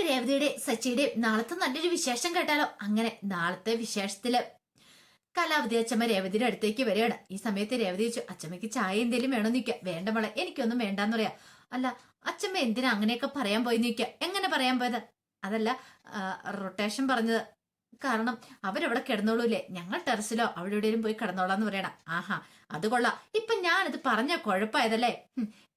നമുക്ക് രേവതിയുടെ സച്ചിയുടെ നാളത്തെ നല്ലൊരു വിശേഷം കേട്ടാലോ? അങ്ങനെ നാളത്തെ വിശേഷത്തിൽ കലാവധി അച്ഛമ്മ രേവതിയുടെ അടുത്തേക്ക് വരികയാണ്. ഈ സമയത്ത് രേവതി ചോദിച്ചു അച്ഛമ്മയ്ക്ക് ചായ എന്തേലും വേണോ? നിൽക്കുക വേണ്ട മോളെ എനിക്കൊന്നും വേണ്ടാന്ന് പറയാ. അല്ല അച്ഛമ്മ എന്തിനാ അങ്ങനെയൊക്കെ പറയാൻ പോയി? നിൽക്കുക എങ്ങനെ പറയാൻ പോയത്? അതല്ല റൊട്ടേഷൻ പറഞ്ഞത്. കാരണം അവരവിടെ കിടന്നോളൂലേ ഞങ്ങൾ ടെറസിലോ അവിടെ എവിടെയും പോയി കിടന്നോളാന്ന് പറയണം. ആഹാ അത് കൊള്ളാം. ഇപ്പൊ ഞാനിത് പറഞ്ഞ കുഴപ്പമായതല്ലേ?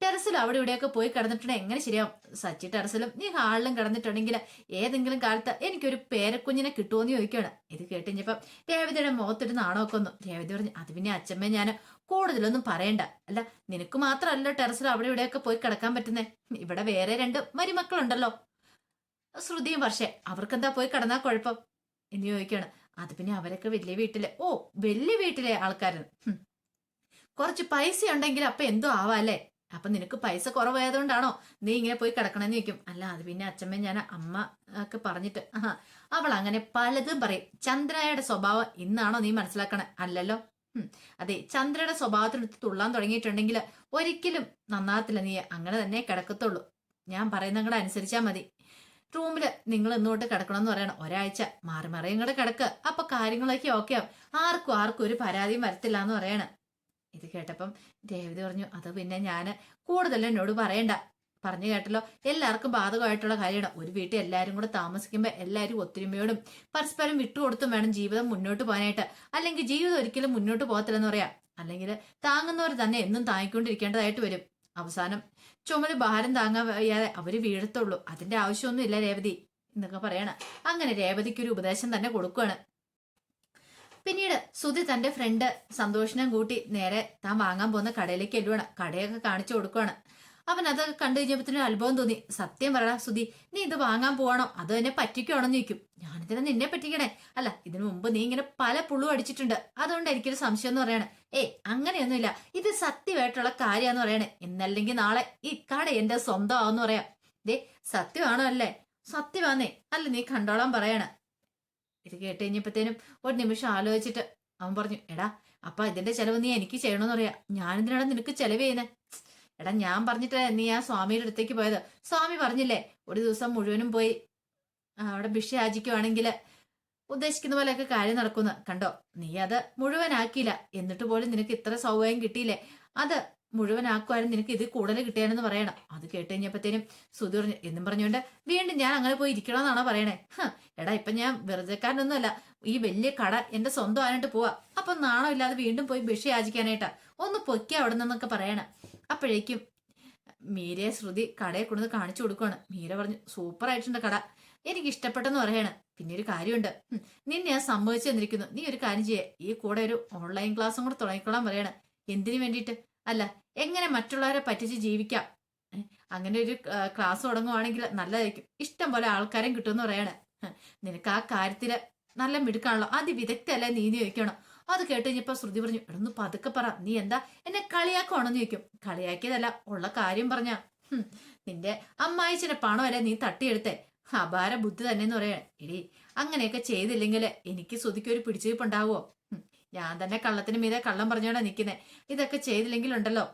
ടെറസിലോ അവിടെ ഇവിടെയൊക്കെ പോയി കിടന്നിട്ടുണ്ടെങ്കിൽ എങ്ങനെ ശരിയാവും? സച്ചി ടെറസിലും നീ ഹാളിലും കിടന്നിട്ടുണ്ടെങ്കിൽ ഏതെങ്കിലും കാലത്ത് എനിക്കൊരു പേരക്കുഞ്ഞിനെ കിട്ടുമോന്ന് ചോദിക്കുകയാണ്. ഇത് കേട്ടിഞ്ഞപ്പം രേവതിയുടെ മുഖത്തിട്ട് നാണമൊക്കെ ഒന്നു രേവതി പറഞ്ഞു അത് പിന്നെ അച്ഛമ്മ ഞാൻ കൂടുതലൊന്നും പറയണ്ട. അല്ല നിനക്ക് മാത്രമല്ല ടെറസിൽ അവിടെ ഇവിടെയൊക്കെ പോയി കിടക്കാൻ പറ്റുന്നേ? ഇവിടെ വേറെ രണ്ട് മരുമക്കളുണ്ടല്ലോ. ശ്രുതിയും വർഷേ അവർക്കെന്താ പോയി കിടന്നാ കുഴപ്പം? എന്ന് ചോദിക്കുകയാണ്. അത് പിന്നെ അവരൊക്കെ വലിയ വീട്ടിലെ ഓ വലിയ വീട്ടിലെ ആൾക്കാരൻ കുറച്ച് പൈസ ഉണ്ടെങ്കിൽ അപ്പൊ എന്തോ ആവാല്ലേ അപ്പൊ നിനക്ക് പൈസ കുറവായതുകൊണ്ടാണോ നീ ഇങ്ങനെ പോയി കിടക്കണമെന്ന് ചോദിക്കും. അല്ല അത് പിന്നെ അച്ഛമ്മ ഞാൻ അമ്മ ഒക്കെ പറഞ്ഞിട്ട്. അവൾ അങ്ങനെ പലതും പറയും. ചന്ദ്രയുടെ സ്വഭാവം ഇന്നാണോ നീ മനസ്സിലാക്കണേ? അല്ലല്ലോ. അതെ ചന്ദ്രയുടെ സ്വഭാവത്തിനടുത്ത് തുള്ളാൻ തുടങ്ങിയിട്ടുണ്ടെങ്കിൽ ഒരിക്കലും നന്നാകത്തില്ല നീ. അങ്ങനെ തന്നെ കിടക്കത്തുള്ളൂ. ഞാൻ പറയുന്ന കൂടെ അനുസരിച്ചാൽ മതി. റൂമിൽ നിങ്ങൾ ഇന്നോട്ട് കിടക്കണമെന്ന് പറയണം. ഒരാഴ്ച മാറി മാറി ഇങ്ങോട്ട് കിടക്കുക അപ്പൊ കാര്യങ്ങളൊക്കെ ഓക്കെ ആവും. ആർക്കും ആർക്കും ഒരു പരാതിയും വരത്തില്ല എന്ന് പറയണം. ഇത് കേട്ടപ്പം രേവതി പറഞ്ഞു അത് പിന്നെ ഞാൻ കൂടുതൽ എന്നോട് പറയണ്ട. പറഞ്ഞു കേട്ടല്ലോ. എല്ലാവർക്കും ബാധകമായിട്ടുള്ള കാര്യമാണ്. ഒരു വീട്ടിൽ എല്ലാവരും കൂടെ താമസിക്കുമ്പോൾ എല്ലാവരും ഒത്തൊരുമയോടും പരസ്പരം വിട്ടുകൊടുത്തും വേണം ജീവിതം മുന്നോട്ട് പോകാനായിട്ട്. അല്ലെങ്കിൽ ജീവിതം ഒരിക്കലും മുന്നോട്ട് പോകത്തില്ലെന്ന് പറയാം. അല്ലെങ്കിൽ താങ്ങുന്നവർ തന്നെ എന്നും താങ്ങിക്കൊണ്ടിരിക്കേണ്ടതായിട്ട് വരും. അവസാനം ചുമൽ ഭാരം താങ്ങാൻ വയ്യാതെ അവർ വീഴത്തുള്ളൂ. അതിന്റെ ആവശ്യമൊന്നും ഇല്ല രേവതി എന്നൊക്കെ പറയണ. അങ്ങനെ രേവതിക്ക് ഒരു ഉപദേശം തന്നെ കൊടുക്കുകയാണ് പിന്നീട് സുധി തന്റെ ഫ്രണ്ട് സന്തോഷിനെ കൂട്ടി നേരെ താൻ വാങ്ങാൻ പോകുന്ന കടയിലേക്ക് എല്ലുവാണ് കടയൊക്കെ കാണിച്ചു കൊടുക്കുവാണ്. അവൻ അത് കണ്ടു ഒരു അത്ഭുതം തോന്നി. സത്യം പറയാ സുധി നീ ഇത് വാങ്ങാൻ പോവാണോ? അതോ എന്നെ പറ്റിക്കുവാണോ എന്ന് ചോദിക്കും. ഞാനിതിനെ നിന്നെ പറ്റിക്കണേ. അല്ല ഇതിനു മുമ്പ് നീ ഇങ്ങനെ പല പുള്ളു അടിച്ചിട്ടുണ്ട്. അതുകൊണ്ട് എനിക്കൊരു സംശയം എന്ന് പറയണേ. ഏയ് അങ്ങനെയൊന്നുമില്ല. ഇത് സത്യമായിട്ടുള്ള കാര്യാന്ന് പറയണേ. ഇന്നല്ലെങ്കിൽ നാളെ ഈ കട എന്റെ സ്വന്തം ആവെന്ന് പറയാം. ദേ സത്യമാണോ അല്ലേ? സത്യമാന്നേ. അല്ല നീ കണ്ടോളാൻ പറയണ. ഇത് കേട്ട് കഴിഞ്ഞപ്പോഴത്തേനും ഒരു നിമിഷം ആലോചിച്ചിട്ട് അവൻ പറഞ്ഞു എടാ അപ്പൊ ഇതിന്റെ ചെലവ് നീ എനിക്ക് ചെയ്യണമെന്ന് പറയാ. ഞാനെന്തിനാണ് നിനക്ക് ചെലവ് ചെയ്യുന്നത് എടാ ഞാൻ പറഞ്ഞിട്ട് നീ ആ സ്വാമിയുടെ അടുത്തേക്ക് പോയത്. സ്വാമി പറഞ്ഞില്ലേ ഒരു ദിവസം മുഴുവനും പോയി അവിടെ ഭിക്ഷ യാചിക്കുവാണെങ്കിൽ ഉദ്ദേശിക്കുന്ന പോലെയൊക്കെ കാര്യം നടക്കുന്ന. കണ്ടോ നീ അത് മുഴുവനാക്കിയില്ല. എന്നിട്ട് പോലും നിനക്ക് ഇത്ര സൗകര്യം കിട്ടിയില്ലേ? അത് മുഴുവനാക്കുവാനും നിനക്ക് ഇത് കൂടുതൽ കിട്ടിയാണെന്ന് പറയണം. അത് കേട്ട് കഴിഞ്ഞപ്പോഴത്തേനും സുധി പറഞ്ഞു എന്നും പറഞ്ഞുകൊണ്ട് വീണ്ടും ഞാൻ അങ്ങനെ പോയി ഇരിക്കണമെന്നാണോ പറയണേ? എടാ ഇപ്പൊ ഞാൻ വെറുതെക്കാരനൊന്നുമല്ല. ഈ വലിയ കട എന്റെ സ്വന്തം ആയിട്ട് പോവാ. അപ്പൊ നാണമില്ലാതെ വീണ്ടും പോയി ഭിക്ഷ യാചിക്കാനായിട്ടാ. ഒന്ന് പൊക്കി അവിടെ നിന്നൊക്കെ പറയണം. അപ്പോഴേക്കും മീരയെ ശ്രുതി കടയെ കൊണ്ടുവന്ന് കാണിച്ചു കൊടുക്കുവാണ്. മീര പറഞ്ഞു സൂപ്പർ ആയിട്ടുണ്ട് കട. എനിക്ക് ഇഷ്ടപ്പെട്ടെന്ന് പറയാണ്. പിന്നെ ഒരു കാര്യമുണ്ട്. നിന്നെ ഞാൻ സമ്മതിച്ചു തന്നിരിക്കുന്നു. നീ ഒരു കാര്യം ചെയ്യേ. ഈ കൂടെ ഒരു ഓൺലൈൻ ക്ലാസ്സും കൂടെ തുടങ്ങിക്കൊള്ളാൻ പറയാണ്. എന്തിനു വേണ്ടിയിട്ട്? അല്ല എങ്ങനെ മറ്റുള്ളവരെ പറ്റിച്ച് ജീവിക്കാം? അങ്ങനെ ഒരു ക്ലാസ് തുടങ്ങുവാണെങ്കിൽ നല്ലതായിരിക്കും. ഇഷ്ടം പോലെ ആൾക്കാരും കിട്ടുമെന്ന് പറയാണ്. നിനക്ക് ആ കാര്യത്തിൽ നല്ല മിടുക്കാണല്ലോ. അതിവിദഗ്ധല്ലേ നീ നീതി ചോദിക്കണം. അത് കേട്ട് കഴിഞ്ഞപ്പോ ശ്രുതി പറഞ്ഞു എടൊന്ന് പതുക്കെ പറ. നീ എന്താ എന്നെ കളിയാക്കുവാണെന്ന് ചോദിക്കും. കളിയാക്കിയതല്ല ഉള്ള കാര്യം പറഞ്ഞ. നിന്റെ അമ്മായിച്ചിന്റെ പണമല്ലേ നീ തട്ടിയെടുത്തേ? അപാര ബുദ്ധി തന്നെ എന്ന് പറയാ. എടി അങ്ങനെയൊക്കെ ചെയ്തില്ലെങ്കിൽ എനിക്ക് ശ്രുതിക്ക് ഒരു പിടിച്ചുവയ്പുണ്ടാവുമോ ഹും, ഞാൻ തന്നെ കള്ളത്തിന് മീതെ കള്ളം പറഞ്ഞോണ്ടാ നിൽക്കുന്നേ ഇതൊക്കെ ചെയ്തില്ലെങ്കിലുണ്ടല്ലോ.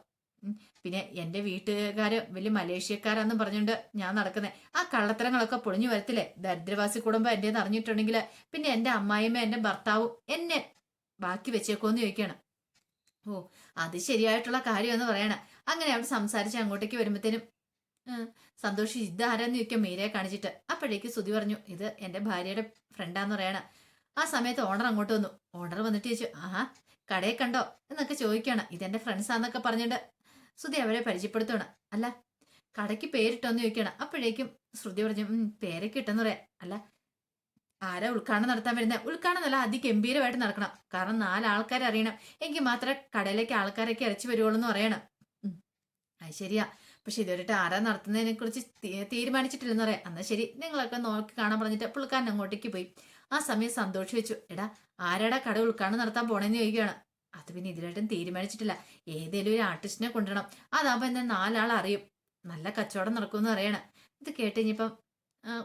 പിന്നെ എന്റെ വീട്ടുകാര് വലിയ മലേഷ്യക്കാരാന്നും പറഞ്ഞുകൊണ്ട് ഞാൻ നടക്കുന്നേ. ആ കള്ളത്തരങ്ങളൊക്കെ പൊളിഞ്ഞു വരത്തില്ലേ? ദരിദ്രവാസി കുടുംബം എന്റെ അറിഞ്ഞിട്ടുണ്ടെങ്കിൽ പിന്നെ എന്റെ അമ്മായിമ്മ എന്റെ ഭർത്താവും എന്നെ ബാക്കി വെച്ചേക്കോന്ന് ചോദിക്കണം ഓ അത് ശരിയായിട്ടുള്ള കാര്യമെന്ന് പറയണ. അങ്ങനെ അവിടെ സംസാരിച്ച് അങ്ങോട്ടേക്ക് വരുമ്പോഴത്തേനും സന്തോഷ് ഇത് ആരാന്ന് ചോദിക്കാൻ മീരയെ കാണിച്ചിട്ട് അപ്പോഴേക്ക് സുതി പറഞ്ഞു ഇത് എന്റെ ഭാര്യയുടെ ഫ്രണ്ടാന്ന് പറയണ. ആ സമയത്ത് ഓണർ അങ്ങോട്ട് വന്നു. ഓണർ വന്നിട്ട് ചോദിച്ചു ആഹാ കടയെ കണ്ടോ? എന്നൊക്കെ ചോദിക്കാണ് ഇതെന്റെ ഫ്രണ്ട്സാന്നൊക്കെ പറഞ്ഞിട്ട് ശ്രുതി അവരെ പരിചയപ്പെടുത്തണം അല്ല കടയ്ക്ക് പേരിട്ടോന്ന് ചോദിക്കണം അപ്പോഴേക്കും ശ്രുതി പറഞ്ഞു പേരൊക്കെ ഇട്ടെന്ന് പറയാം. അല്ല ആരാ ഉദ്ഘാടനം നടത്താൻ വരുന്നത് ഉദ്ഘാടനം നല്ല അതിഗംഭീരമായിട്ട് നടക്കണം. കാരണം നാല് നാലാൾക്കാരെ അറിയണം. എങ്കിൽ മാത്രമേ കടയിലേക്ക് ആൾക്കാരൊക്കെ ഇറച്ചി വരുവുള്ളൂ എന്ന് പറയണം. അത് ശരിയാ. പക്ഷെ ഇതുവരെയിട്ട് ആരാ നടത്തുന്നതിനെ കുറിച്ച് തീരുമാനിച്ചിട്ടില്ലെന്ന് പറയാം. എന്നാ ശരി. നിങ്ങളൊക്കെ നോക്കി കാണാൻ പറഞ്ഞിട്ട് പുള്ളിക്കാരൻ അങ്ങോട്ടേക്ക് പോയി. ആ സമയം സന്തോഷം വെച്ചു. എടാ ആരാടാ കട ഉൾക്കാണ് നടത്താൻ പോണെന്ന് ചോദിക്കുകയാണ്. അത് പിന്നെ ഇതിലായിട്ടും തീരുമാനിച്ചിട്ടില്ല. ഏതേലും ഒരു ആർട്ടിസ്റ്റിനെ കൊണ്ടുവരണം. അതാകുമ്പോൾ എന്നെ നാലാൾ അറിയും നല്ല കച്ചവടം നടക്കുമെന്ന് അറിയണം ഇത് കേട്ട് കഴിഞ്ഞപ്പം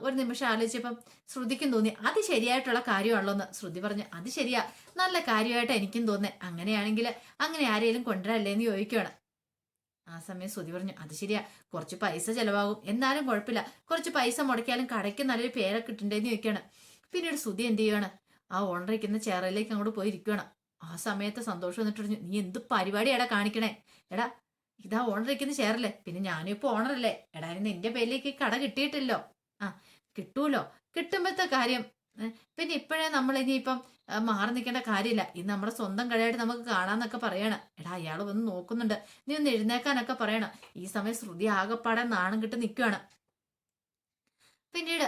ഒരു നിമിഷം ആലോചിച്ചപ്പം ശ്രുതിക്കും തോന്നി അത് ശരിയായിട്ടുള്ള കാര്യമാണല്ലോന്ന്. ശ്രുതി പറഞ്ഞു അത് ശരിയാ നല്ല കാര്യമായിട്ട് എനിക്കും തോന്നേ അങ്ങനെയാണെങ്കിൽ അങ്ങനെ ആരെയും കൊണ്ടുവരല്ലേ എന്ന് ചോദിക്കുകയാണ് ആ സമയം ശ്രുതി പറഞ്ഞു അത് ശരിയാ കുറച്ച് പൈസ ചിലവാകും. എന്നാലും കുഴപ്പമില്ല. കുറച്ച് പൈസ മുടക്കിയാലും കടയ്ക്ക് നല്ലൊരു പേരൊക്കെ കിട്ടണ്ടേന്ന് ചോദിക്കുകയാണ് പിന്നീട് ശ്രുതി എന്ത് ചെയ്യുകയാണ് ആ ഓണറിക്കുന്ന ചേറയിലേക്ക് അങ്ങോട്ട് പോയി ഇരിക്കുകയാണ് ആ സമയത്ത് സന്തോഷം വന്നിട്ട് പറഞ്ഞു നീ എന്ത് പരിപാടിയാടാ കാണിക്കണേ? എടാ ഇതാ ഓണറിക്കുന്ന ചേറല്ലേ പിന്നെ ഞാനും ഇപ്പൊ ഓണറല്ലേ? എടാ നിന്റെ പേരിലേക്ക് കട കിട്ടിയിട്ടില്ലോ. ആ കിട്ടൂലോ? കിട്ടുമ്പോഴത്തെ കാര്യം പിന്നെ ഇപ്പോഴേ നമ്മൾ ഇനിയിപ്പം മാറി നിൽക്കേണ്ട കാര്യമില്ല. ഇത് നമ്മുടെ സ്വന്തം കടയായിട്ട് നമുക്ക് കാണാന്നൊക്കെ പറയണം. എടാ അയാൾ വന്ന് നോക്കുന്നുണ്ട്. നീ ഒന്ന് എഴുന്നേക്കാനൊക്കെ പറയണം. ഈ സമയം ശ്രുതി ആകെപ്പാടെ നാണം കിട്ട് നിൽക്കുകയാണ് പിന്നീട്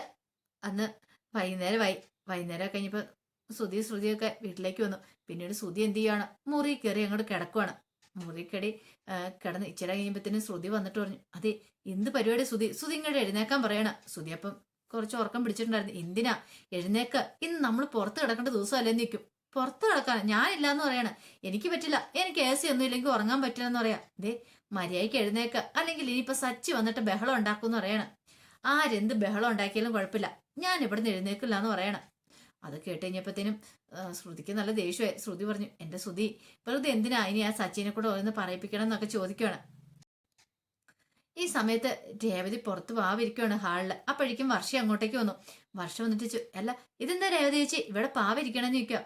അന്ന് വൈകുന്നേരം വൈ വൈകുന്നേരം കഴിഞ്ഞപ്പോൾ ശ്രുതി ശ്രുതിയൊക്കെ വീട്ടിലേക്ക് വന്നു. പിന്നീട് ശ്രുതി എന്ത് ചെയ്യാണ് മുറി കയറി അങ്ങോട്ട് കിടക്കുവാണ്. മുറി കടി കിടന്ന് ഇച്ചിരി കഴിയുമ്പത്തേനും ശ്രുതി വന്നിട്ട് പറഞ്ഞു അതെ എന്ത് പരിപാടി ശ്രുതി? ശ്രുതി ഇങ്ങോട്ട് എഴുന്നേക്കാൻ പറയണ. ശ്രുതി അപ്പം കുറച്ച് ഉറക്കം പിടിച്ചിട്ടുണ്ടായിരുന്നു എന്തിനാ? എഴുന്നേക്ക. ഇന്ന് നമ്മൾ പുറത്ത് കിടക്കേണ്ട ദിവസം അല്ലേ നിൽക്കും പുറത്ത് കിടക്കാൻ ഞാനില്ല എന്ന് പറയണ. എനിക്ക് പറ്റില്ല. എനിക്ക് എ സി ഒന്നും ഇല്ലെങ്കിൽ ഉറങ്ങാൻ പറ്റില്ല എന്ന് പറയാം. ദേ മര്യാദയ്ക്ക് എഴുന്നേക്ക. അല്ലെങ്കിൽ ഇനിയിപ്പോ സച്ചി വന്നിട്ട് ബഹളം ഉണ്ടാക്കും എന്ന് പറയണം. ആരെന്ത് ബഹളം ഉണ്ടാക്കിയാലും കുഴപ്പമില്ല. ഞാൻ ഇവിടെ നിന്ന് എഴുന്നേക്കില്ല എന്ന് പറയണം. അത് കേട്ട് കഴിഞ്ഞപ്പോഴത്തേനും ശ്രുതിക്ക് നല്ല ദേഷ്യമായി. ശ്രുതി പറഞ്ഞു എന്റെ ശ്രുതി വെറുതെ എന്തിനാ ഇനി ആ സച്ചിനെ കൂടെ ഒന്ന് പറയിപ്പിക്കണം എന്നൊക്കെ ചോദിക്കുകയാണ് ഈ സമയത്ത് രേവതി പുറത്ത് പാവിരിക്കുകയാണ് ഹാളിൽ. അപ്പോഴേക്കും വർഷ അങ്ങോട്ടേക്ക് വന്നു. വർഷം വന്നിട്ട് അല്ല ഇതെന്താ രേവതി ചേച്ചി? ഇവിടെ പാവിരിക്കണമെന്ന് ചോദിക്കുക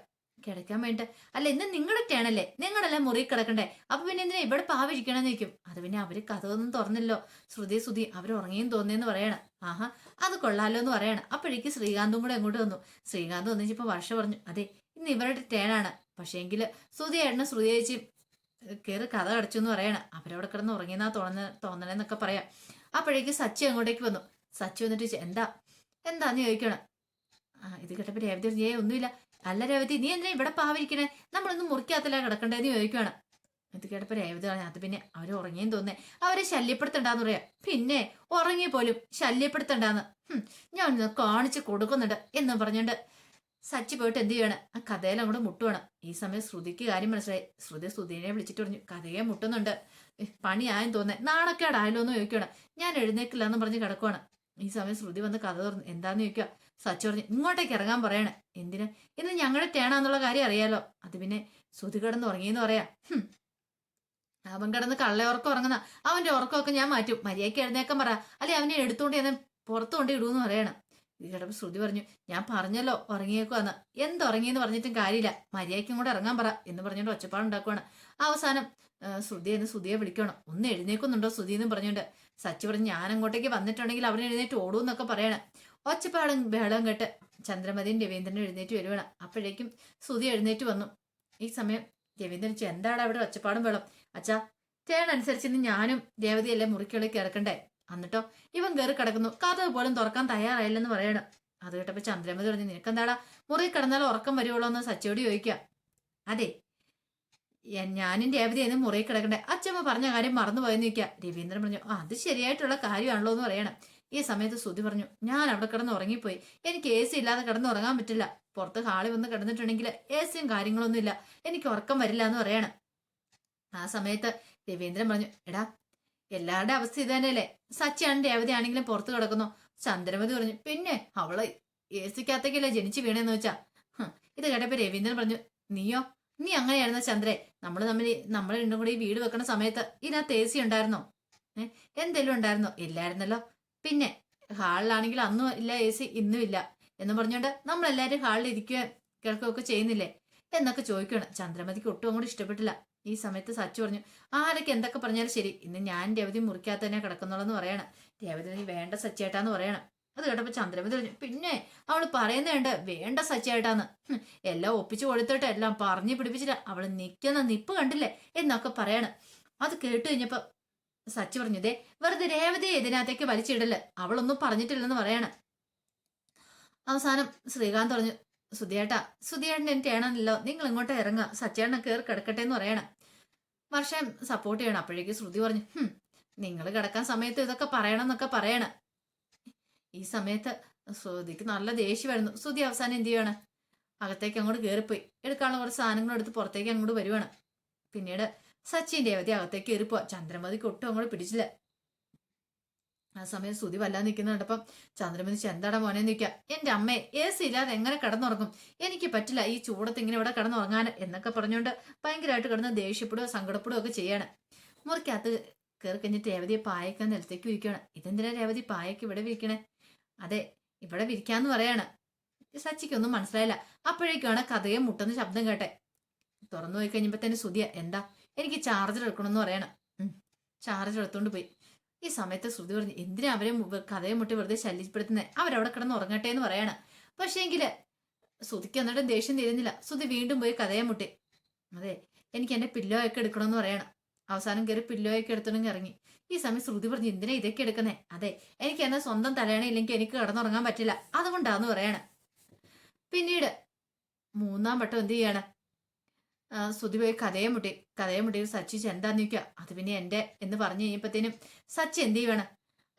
കിടക്കാൻ വേണ്ട അല്ല ഇന്ന് നിങ്ങളുടെ ടേണല്ലേ നിങ്ങളല്ലേ മുറി കിടക്കണ്ടേ? അപ്പൊ പിന്നെ എന്തിനാ ഇവിടെ പാവിരിക്കണം നിൽക്കും അത് പിന്നെ അവർ കഥയൊന്നും തുറന്നില്ലോ. ശ്രുതി ശ്രുതി അവർ ഉറങ്ങിയും തോന്നിയെന്ന് പറയണം. ആഹാ അത് കൊള്ളാലോ എന്ന് പറയണം. അപ്പോഴേക്ക് ശ്രീകാന്തും കൂടെ അങ്ങോട്ട് വന്നു. ശ്രീകാന്ത് വന്നിച്ചപ്പോ വർഷ പറഞ്ഞു അതെ ഇന്ന് ഇവരുടെ ടേണാണ് പക്ഷേങ്കിൽ ശ്രുതി ഏട്ടനും ശ്രുതി ചേച്ചി കയറി കഥ അടച്ചു എന്ന് പറയണം. അവരവിടെ കിടന്ന് ഉറങ്ങിയെന്നാ തോന്നുന്ന തോന്നണെന്നൊക്കെ പറയാം. അപ്പോഴേക്ക് സച്ചി അങ്ങോട്ടേക്ക് വന്നു. സച്ചി വന്നിട്ട് എന്താ? എന്താന്ന് ചോദിക്കണം? ആ ഇത് കേട്ടപ്പോ രേവതി ഒന്നുമില്ല. അല്ല രേവതി നീ എന്തിനാ ഇവിടെ പാവിരിക്കണേ? നമ്മളൊന്നും മുറിക്കകത്തല്ല കിടക്കണ്ടേന്ന് ചോദിക്കുവാണ്. ഇത് കേട്ടപ്പോ രേവതി പറഞ്ഞു അത് പിന്നെ അവർ ഉറങ്ങിയെന്ന് തോന്നേ. അവരെ ശല്യപ്പെടുത്തണ്ടെന്ന് പറയാ. പിന്നെ ഉറങ്ങി പോലും ശല്യപ്പെടുത്തണ്ടെന്ന്. ഞാൻ ഒന്ന് കാണിച്ചു കൊടുക്കുന്നുണ്ട് എന്നും പറഞ്ഞുകൊണ്ട് സച്ചി പോയിട്ട് എന്ത് ചെയ്യാണ്? ആ കഥയിൽ അങ്ങോട്ട് മുട്ടുവാണ്. ഈ സമയം ശ്രുതിക്ക് കാര്യം മനസ്സിലായി. ശ്രുതി ശ്രുതിനെ വിളിച്ചിട്ട് പറഞ്ഞു കഥയെ മുട്ടുന്നുണ്ട്. പണി പണിയായെന്ന് തോന്നേ. നാണക്കേടായാലോ എന്ന് ചോദിക്കുകയാണ് ഞാൻ എഴുന്നേക്കില്ല എന്ന് പറഞ്ഞ് കിടക്കുവാണ്. ഈ സമയം ശ്രുതി വന്ന് കഥ തുറന്നു എന്താന്ന് ചോദിക്കുക സച്ചി പറഞ്ഞു ഇങ്ങോട്ടേക്ക് ഇറങ്ങാൻ പറയണേ. എന്തിന്? ഇന്ന് ഞങ്ങളുടെ ടേണാന്നുള്ള കാര്യം അറിയാലോ. അത് പിന്നെ ശ്രുതി കിടന്ന് ഉറങ്ങിയെന്ന് പറയാ. അവൻ കിടന്ന് കള്ളയുറക്കം ഉറങ്ങുന്ന അവന്റെ ഉറക്കമൊക്കെ ഞാൻ മാറ്റും. മര്യാദയ്ക്ക് എഴുന്നേക്കാൻ പറ. അല്ലെ അവനെ എടുത്തുകൊണ്ട് ഞാൻ പുറത്തു കൊണ്ട് ഇടൂന്ന് പറയണം. ഇത് ശ്രുതി പറഞ്ഞു ഞാൻ പറഞ്ഞല്ലോ ഉറങ്ങിയേക്കുവാന്ന്. എന്തുറങ്ങിയെന്ന് പറഞ്ഞിട്ടും കാര്യമില്ല. മര്യാദയ്ക്കും കൂടെ ഇറങ്ങാൻ പറ എന്ന് പറഞ്ഞുകൊണ്ട് ഒച്ചപ്പാടുണ്ടാക്കുവാണ് അവസാനം ശ്രുതി എന്ന് ശ്രുതിയെ വിളിക്കണം. ഒന്ന് എഴുന്നേക്കുന്നുണ്ടോ ശ്രുതി? എന്ന് പറഞ്ഞുകൊണ്ട് സച്ചി പറഞ്ഞു ഞാൻ അങ്ങോട്ടേക്ക് വന്നിട്ടുണ്ടെങ്കിൽ അവൻ എഴുന്നേറ്റ് ഓടൂ എന്നൊക്കെ പറയണം. ഒച്ചപ്പാടും ബഹളം കേട്ട് ചന്ദ്രമതിയും രവീന്ദ്രനും എഴുന്നേറ്റ് വരുവാണ്. അപ്പോഴേക്കും സുതി എഴുന്നേറ്റ് വന്നു. ഈ സമയം രവീന്ദ്രൻ എന്താണ് അവിടെ ഒച്ചപ്പാടും ബഹളം അച്ഛാ ചേണനുസരിച്ച് ഇന്ന് ഞാനും രേവതിയല്ലേ മുറിക്കുള്ളിൽ കിടക്കണ്ടേ എന്നിട്ടോ ഇവൻ കയറി കിടക്കുന്നു. കഥ പോലും തുറക്കാൻ തയ്യാറായില്ലെന്ന് പറയണം. അത് കേട്ടപ്പോ ചന്ദ്രമതി പറഞ്ഞു നിനക്കെന്താടാ? മുറി കിടന്നാൽ ഉറക്കം വരുവുള്ളൂ എന്ന് സച്ചിയോട് ചോദിക്കുക. അതെ ഞാനും രേവതി എന്ന് മുറി കിടക്കണ്ടേ? അച്ഛമ്മ പറഞ്ഞ കാര്യം മറന്നുപോയെന്ന് ചോദിക്കുക. രവീന്ദ്രൻ പറഞ്ഞു അത് ശരിയായിട്ടുള്ള കാര്യമാണല്ലോ എന്ന് പറയണം. ഈ സമയത്ത് ശ്രുതി പറഞ്ഞു ഞാൻ അവിടെ കിടന്ന് ഉറങ്ങിപ്പോയി. എനിക്ക് എ സി ഇല്ലാതെ കിടന്ന് ഉറങ്ങാൻ പറ്റില്ല. പുറത്ത് ഹാളിൽ വന്ന് കിടന്നിട്ടുണ്ടെങ്കിൽ എ സിയും കാര്യങ്ങളൊന്നും ഇല്ല. എനിക്ക് ഉറക്കം വരില്ല എന്ന് പറയണം. ആ സമയത്ത് രവീന്ദ്രൻ പറഞ്ഞു എടാ എല്ലാവരുടെ അവസ്ഥ ഇത് തന്നെയല്ലേ? സച്ചിയാണ് രേവതി ആണെങ്കിലും പുറത്ത് കിടക്കുന്നു. ചന്ദ്രമതി പറഞ്ഞു പിന്നെ അവൾ എ സിക്കകത്തേക്കല്ലേ ജനിച്ചു വീണെന്ന് വെച്ചാ? ഇത് കേട്ടപ്പോ രവീന്ദ്രൻ പറഞ്ഞു നീയോ? നീ അങ്ങനെയായിരുന്ന ചന്ദ്രേ? നമ്മൾ തമ്മിൽ നമ്മൾ രണ്ടും കൂടി വീട് വെക്കുന്ന സമയത്ത് ഇതിനകത്ത് എ സി ഉണ്ടായിരുന്നോ? ഏഹ് എന്തെങ്കിലും ഉണ്ടായിരുന്നോ? ഇല്ലായിരുന്നല്ലോ. പിന്നെ ഹാളിലാണെങ്കിൽ അന്നും ഇല്ല എ സി ഇന്നും ഇല്ല എന്ന് പറഞ്ഞുകൊണ്ട് നമ്മളെല്ലാവരും ഹാളിൽ ഇരിക്കുകയും കിടക്കുകയൊക്കെ ചെയ്യുന്നില്ലേ എന്നൊക്കെ ചോദിക്കണം ചന്ദ്രമതിക്ക് ഒട്ടും അങ്ങോട്ട് ഇഷ്ടപ്പെട്ടില്ല. ഈ സമയത്ത് സച്ചു പറഞ്ഞു ആരൊക്കെ എന്തൊക്കെ പറഞ്ഞാലും ശരി. ഇന്ന് ഞാൻ രവതി മുറിക്കാത്ത തന്നെ കിടക്കുന്നുള്ളെന്ന് പറയണം. രവതി നീ വേണ്ട സച്ചേട്ടാന്ന് പറയണം. അത് കേട്ടപ്പോൾ ചന്ദ്രമതി പറഞ്ഞു പിന്നെ അവൾ പറയുന്നുണ്ട് വേണ്ട സച്ചേട്ടാന്ന്. എല്ലാം ഒപ്പിച്ചു കൊടുത്തിട്ട് എല്ലാം പറഞ്ഞു പിടിപ്പിച്ചിട്ട് അവൾ നിൽക്കുന്ന നിപ്പ് കണ്ടില്ലേ? എന്നൊക്കെ പറയണം. അത് കേട്ട് കഴിഞ്ഞപ്പോ സച്ചി പറഞ്ഞു ദേ വെറുതെ രേവതിയെ ഇതിനകത്തേക്ക് വലിച്ചിടൽ. അവളൊന്നും പറഞ്ഞിട്ടില്ലെന്ന് പറയണം. അവസാനം ശ്രീകാന്ത് പറഞ്ഞു സുധിയേട്ടാ സുധിയേട്ടൻ എനിക്ക് ഏണല്ലോ നിങ്ങൾ ഇങ്ങോട്ട് ഇറങ്ങുക. സച്ചേട്ടനെ കയറി കിടക്കട്ടെ എന്ന് പറയണം. വർഷം സപ്പോർട്ട് ചെയ്യണം. അപ്പോഴേക്ക് ശ്രുതി പറഞ്ഞു നിങ്ങൾ കിടക്കാൻ സമയത്ത് ഇതൊക്കെ പറയണം എന്നൊക്കെ പറയണം. ഈ സമയത്ത് ശ്രുതിക്ക് നല്ല ദേഷ്യം വരുന്നു. ശ്രുതി അവസാനം എന്ത് ചെയ്യണം അകത്തേക്ക് അങ്ങോട്ട് കയറിപ്പോയി. എടുക്കാനുള്ള കുറച്ച് സാധനങ്ങൾ എടുത്ത് പുറത്തേക്ക് അങ്ങോട്ട് വരുവാണ്. പിന്നീട് സച്ചിൻ രേവതി അകത്തേക്ക് കയറിപ്പോ ചന്ദ്രമതിക്ക് ഒട്ടും അങ്ങോട്ട് പിടിച്ചില്ല. ആ സമയം സുതി വല്ലാതെ നിൽക്കുന്നുണ്ട് അപ്പം ചന്ദ്രമതി ചെന്താടാ മോനെ നിൽക്കുക എന്റെ അമ്മയെ എ സി ഇല്ലാതെ എങ്ങനെ കിടന്നുറങ്ങും? എനിക്ക് പറ്റില്ല ഈ ചൂടത്ത് ഇങ്ങനെ ഇവിടെ കിടന്നുറങ്ങാൻ എന്നൊക്കെ പറഞ്ഞുകൊണ്ട് ഭയങ്കരമായിട്ട് കിടന്ന് ദേഷ്യപ്പെടുകയോ സങ്കടപ്പെടുകയോ ഒക്കെ ചെയ്യാണ്. മുറിക്കകത്ത് കയറി കഴിഞ്ഞിട്ട് രേവതിയെ പായക്കാൻ നിലത്തേക്ക് വിരിക്കണം ഇതെന്തിനാ രേവതി പായക്ക് ഇവിടെ വിരിക്കണേ? അതെ ഇവിടെ വിരിക്കാന്ന് പറയാണ്. സച്ചിക്കൊന്നും മനസ്സിലായില്ല. അപ്പോഴേക്കാണ് കഥയെ മുട്ടുന്ന ശബ്ദം കേട്ടെ. തുറന്നു പോയി കഴിഞ്ഞപ്പോ തന്നെ സുതിയ എന്താ? എനിക്ക് ചാർജർ എടുക്കണമെന്ന് പറയണം. ചാർജർ എടുത്തുകൊണ്ട് പോയി. ഈ സമയത്ത് ശ്രുതി പറഞ്ഞു എന്തിനാ അവരെ കഥയെ മുട്ടി വെറുതെ ശല്യപ്പെടുത്തുന്നത് അവരവിടെ കിടന്ന് ഉറങ്ങട്ടെ എന്ന് പറയണം. പക്ഷേങ്കിൽ ശ്രുതിക്ക് എന്നിട്ടും ദേഷ്യം തീരുന്നില്ല. ശ്രുതി വീണ്ടും പോയി കഥയെ മുട്ടി. അതെ എനിക്ക് എന്റെ പില്ലോ ഒക്കെ എടുക്കണമെന്ന് പറയണം. അവസാനം കയറി പില്ലോ ഒക്കെ എടുത്തോണ്ടെങ്കിൽ ഇറങ്ങി. ഈ സമയം ശ്രുതി പറഞ്ഞു എന്തിനാ ഇതൊക്കെ എടുക്കുന്നേ? അതെ എനിക്ക് എന്നാൽ സ്വന്തം തലയണ ഇല്ലെങ്കിൽ എനിക്ക് കിടന്നുറങ്ങാൻ പറ്റില്ല. അതുകൊണ്ടാന്ന് പറയണം. പിന്നീട് മൂന്നാം വട്ടം എന്ത് ചെയ്യാണ്? ശ്രുതി പോയി കഥയെ മുട്ടി കഥയെ മുട്ടി സച്ചി എന്താന്ന് നിൽക്കുക? അത് പിന്നെ എന്റെ എന്ന് പറഞ്ഞു കഴിഞ്ഞപ്പോഴത്തേനും സച്ചി എന്ത് ചെയ്യണം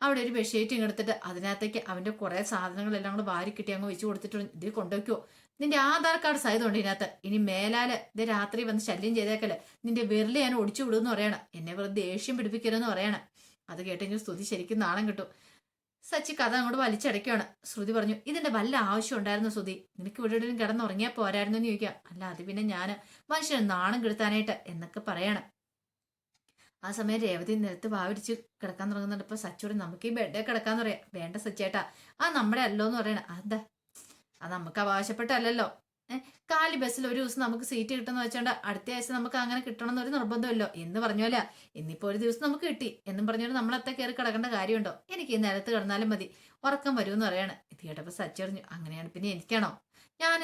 അവിടെ ഒരു ബെഡ്ഷീറ്റ് എടുത്തിട്ട് അതിനകത്തേക്ക് അവന്റെ കുറെ സാധനങ്ങളെല്ലാം കൂടെ വാരി കിട്ടി അങ്ങ് വെച്ച് കൊടുത്തിട്ട് ഇതിൽ കൊണ്ടുവയ്ക്കുമോ നിന്റെ ആധാർ കാർഡ് സഹിതമുണ്ട് ഇതിനകത്ത്. ഇനി മേലാൽ ഇത് രാത്രി വന്ന് ശല്യം ചെയ്തേക്കല്ലേ. നിന്റെ വിരൽ ഞാൻ ഒടിച്ചു വിടുമെന്ന് പറയണം. എന്നെ വെറുതെ ദേഷ്യം പിടിപ്പിക്കരുതെന്ന് പറയണം. അത് കേട്ടെങ്കിൽ സ്തുതി ശരിക്കും നാണം കിട്ടും. സച്ചി കഥ അങ്ങോട്ട് വലിച്ചടയ്ക്കുകയാണ്. ശ്രുതി പറഞ്ഞു ഇതിന്റെ വല്ല ആവശ്യം ഉണ്ടായിരുന്നു ശ്രുതി? നിനക്ക് ഇവിടെ എവിടെയും കിടന്നുറങ്ങിയാൽ പോരായിരുന്നു എന്ന് ചോദിക്കാം അല്ല അത് പിന്നെ ഞാൻ മനുഷ്യന് നാണം കെടുത്താനായിട്ട് എന്നൊക്കെ പറയണം. ആ സമയം രേവതി നിരത്ത് വാവിടിച്ച് കിടക്കാൻ തുടങ്ങുന്നുണ്ട്. ഇപ്പൊ സച്ചിയോട് നമുക്ക് ഈ ബെഡേ കിടക്കാന്ന് പറയാം. വേണ്ട സച്ചേട്ടാ ആ നമ്മുടെ അല്ലോ എന്ന് പറയണ. അതെന്താ? അത് നമുക്ക് അവകാശപ്പെട്ടല്ലല്ലോ ഏഹ് കാലി ബസ്സിൽ ഒരു ദിവസം നമുക്ക് സീറ്റ് കിട്ടുന്ന വെച്ചോണ്ട് അടുത്ത ആഴ്ച നമുക്ക് അങ്ങനെ കിട്ടണം എന്നൊരു നിർബന്ധമല്ലോ. എന്ന് പറഞ്ഞോല ഇന്നിപ്പോ ഒരു ദിവസം നമുക്ക് കിട്ടി എന്നും പറഞ്ഞോണ്ട് നമ്മളത്തെ കയറി കിടക്കേണ്ട കാര്യമുണ്ടോ? എനിക്ക് ഈ നിലത്ത് കിടന്നാലും മതി. ഉറക്കം വരുമെന്ന് പറയാണ്. ഇത് കേട്ടപ്പോ സച്ചി പറഞ്ഞു അങ്ങനെയാണ്. പിന്നെ എനിക്കാണോ? ഞാൻ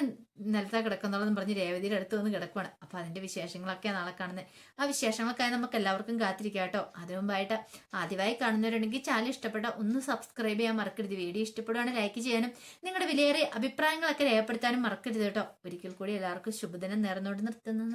നിലത്താ കിടക്കുന്നുള്ളതെന്ന് പറഞ്ഞ് രേവതിയുടെ അടുത്ത് വന്ന് കിടക്കുവാണ്. അപ്പൊ അതിന്റെ വിശേഷങ്ങളൊക്കെ നാളെ കാണുന്നത് ആ വിശേഷങ്ങൾക്കായി നമുക്ക് എല്ലാവർക്കും കാത്തിരിക്കാം കേട്ടോ. അതിനു മുമ്പായിട്ട് ആദ്യമായി കാണുന്നവരുണ്ടെങ്കിൽ ചാനൽ ഇഷ്ടപ്പെട്ട ഒന്ന് സബ്സ്ക്രൈബ് ചെയ്യാൻ മറക്കരുത്. വീഡിയോ ഇഷ്ടപ്പെടുവാണ് ലൈക്ക് ചെയ്യാനും നിങ്ങളുടെ വിലയേറിയ അഭിപ്രായങ്ങളൊക്കെ രേഖപ്പെടുത്താനും മറക്കരുത് കേട്ടോ. ഒരിക്കൽ കൂടി എല്ലാവർക്കും ശുഭദിനം നേർന്നുകൊണ്ട് നിർത്തുന്നത്